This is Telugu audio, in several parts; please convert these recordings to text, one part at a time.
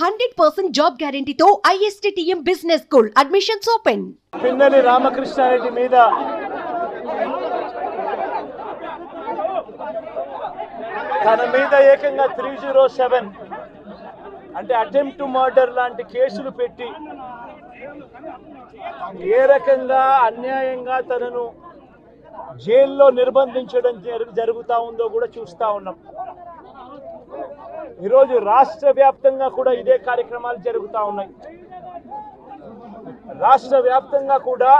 Hundred percent job గ్యారంటీతో ISTM business school. Admissions open Pinnelli Ramakrishna Reddy మీద తన మీద ఏకంగా త్రీ జీరో సెవెన్ అంటే అటెంప్ట్ మర్డర్ లాంటి కేసులు పెట్టి ఏ రకంగా అన్యాయంగా తనను జైల్లో నిర్బంధించడం జరుగుతూ ఉందో కూడా చూస్తా ఉన్నాం. ఈరోజు రాష్ట్ర వ్యాప్తంగా కూడా ఇదే కార్యక్రమాలు జరుగుతూ ఉన్నాయి. రాష్ట్ర వ్యాప్తంగా కూడా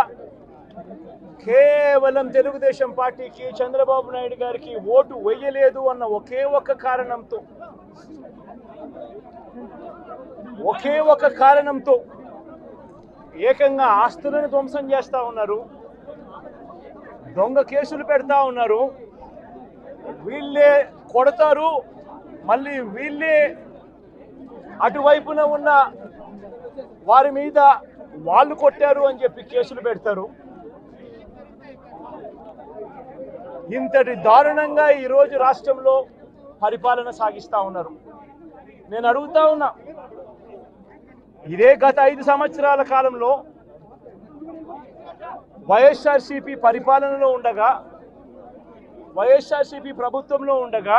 కేవలం తెలుగుదేశం పార్టీకి చంద్రబాబు నాయుడు గారికి ఓటు వేయలేదు అన్న ఒకే ఒక్క కారణంతో. ఒకే ఒక కారణంతో ఏకంగా ఆస్తులను ధ్వంసం చేస్తూ ఉన్నారు. దొంగ కేసులు పెడతా ఉన్నారు. వీళ్ళే కొడతారు మళ్ళీ వీళ్ళే అటువైపున ఉన్న వారి మీద వాళ్ళు కొట్టారు అని చెప్పి కేసులు పెడతారు. ఇంతటి దారుణంగా ఈరోజు రాష్ట్రంలో పరిపాలన సాగిస్తూ ఉన్నారు. నేను అడుగుతా ఉన్నా ఇదే గత ఐదు సంవత్సరాల కాలంలో వైఎస్ఆర్సిపి పరిపాలనలో ఉండగా వైఎస్ఆర్సిపి ప్రభుత్వంలో ఉండగా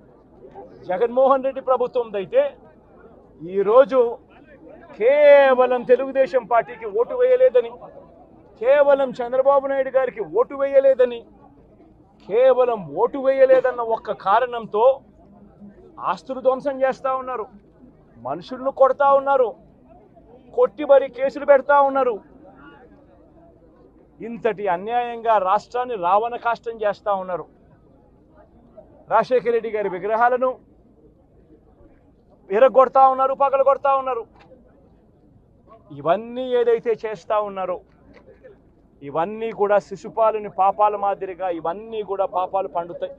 జగన్మోహన్ రెడ్డి ప్రభుత్వందైతే ఈరోజు కేవలం తెలుగుదేశం పార్టీకి ఓటు వేయలేదని కేవలం చంద్రబాబు నాయుడు గారికి ఓటు వేయలేదని కేవలం ఓటు వేయలేదన్న ఒక్క కారణంతో ఆస్తులు ధ్వంసం చేస్తూ ఉన్నారు మనుషులను కొడతా ఉన్నారు కొట్టి మరి కేసులు పెడతా ఉన్నారు. ఇంతటి అన్యాయంగా రాష్ట్రాన్ని రావణ కాష్టం చేస్తూ ఉన్నారు. రాజశేఖర రెడ్డి గారి విగ్రహాలను విరగొడతా ఉన్నారు పగలు కొడతా ఉన్నారు. ఇవన్నీ ఏదైతే చేస్తూ ఉన్నారో ఇవన్నీ కూడా శిశుపాలుని పాపాల మాదిరిగా ఇవన్నీ కూడా పాపాలు పండుతాయి.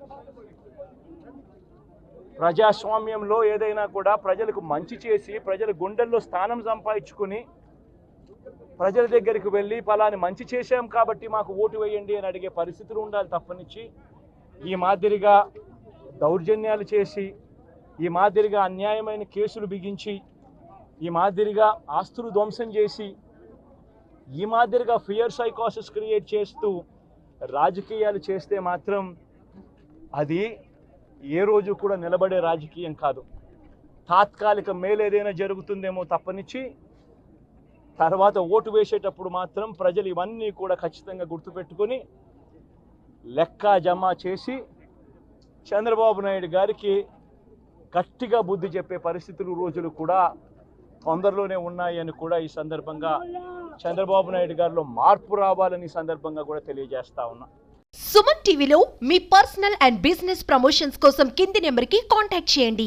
ప్రజాస్వామ్యంలో ఏదైనా కూడా ప్రజలకు మంచి చేసి ప్రజల గుండెల్లో స్థానం సంపాదించుకుని ప్రజల దగ్గరికి వెళ్ళి ఫలాని మంచి చేశాం కాబట్టి మాకు ఓటు వేయండి అని అడిగే పరిస్థితులు ఉండాలి తప్పనిచ్చి. ఈ మాదిరిగా దౌర్జన్యాలు చేసి ఈ మాదిరిగా అన్యాయమైన కేసులు బిగించి ఈ మాదిరిగా ఆస్తులు ధ్వంసం చేసి ఈ మాదిరిగా ఫియర్ సైకాసిస్ క్రియేట్ చేస్తూ రాజకీయాలు చేస్తే మాత్రం అది ఏ రోజు కూడా నిలబడే రాజకీయం కాదు. తాత్కాలిక మేలేదైనా జరుగుతుందేమో తప్పనిచ్చి తర్వాత ఓటు వేసేటప్పుడు మాత్రం ప్రజలు ఇవన్నీ కూడా ఖచ్చితంగా గుర్తుపెట్టుకొని లెక్క జమ చేసి చంద్రబాబు నాయుడు గారికి గట్టిగా బుద్ధి చెప్పే పరిస్థితులు రోజులు కూడా తొందరలోనే ఉన్నాయని కూడా ఈ సందర్భంగా చంద్రబాబు నాయుడు గారిలో మార్పు రావాలని సందర్భంగా కూడా తెలియజేస్తా ఉన్నా. సుమన్ టీవీలో మీ పర్సనల్ అండ్ బిజినెస్ ప్రమోషన్స్ కోసం కింది నెంబర్కి కాంటాక్ట్ చేయండి.